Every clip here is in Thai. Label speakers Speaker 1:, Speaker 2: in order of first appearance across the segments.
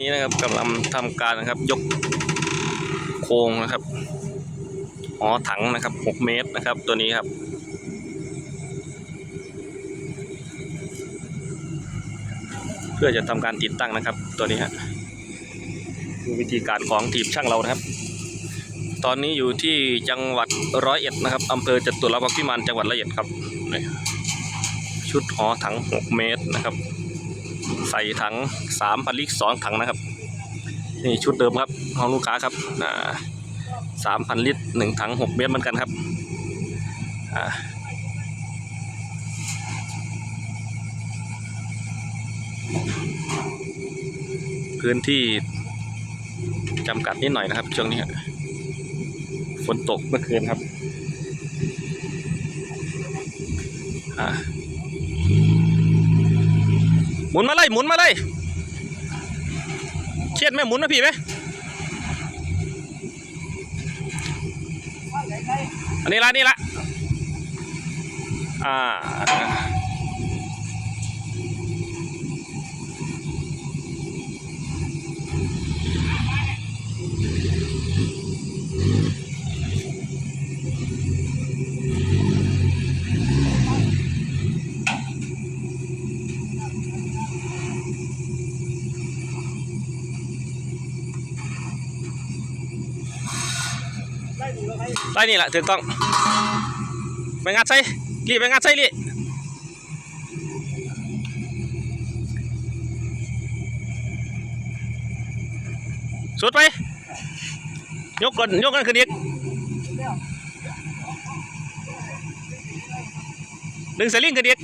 Speaker 1: นี่นะครับกำลังทำการนะครับยกโครงนะครับหอถังนะครับหกเมตรนะครับ ตัวนี้ครับเพื่อจะทำการติดตั้งนะครับ ตัวนี้ฮะดูวิธีการของทีมช่างเรานะครับ ตอนนี้อยู่ที่จังหวัดร้อยเอ็ดนะครับอำเภอจตุรพักษ์พิมานจังหวัดร้อยเอ็ดครับชุดหอถังหกเมตรนะครับ ใส่ถังสามพันลิตรสองถังนะครับ นี่ชุดเดิมครับของลูกค้าครับสามพันลิตรหนึ่งถังหกเมตรเหมือนกันครับพื้นที่จำกัดนิดหน่อยนะครับ ช่วงนี้ฝนตกเมื่อคืนครับ อ่า มุนมาเลยหมุนมาเลยเครียดไหมหมุนนะพี่ไหมอันนี้ละนี่ละอ่า ได้นี่แหละถูกต้องไปงัดใส่รีบไปงัดใส่รีสุดไป ยกก่อนยกกันขึ้นอีกดึงสลิงขึ้นอีก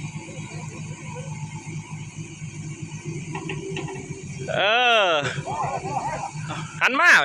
Speaker 1: เออหันมาเอา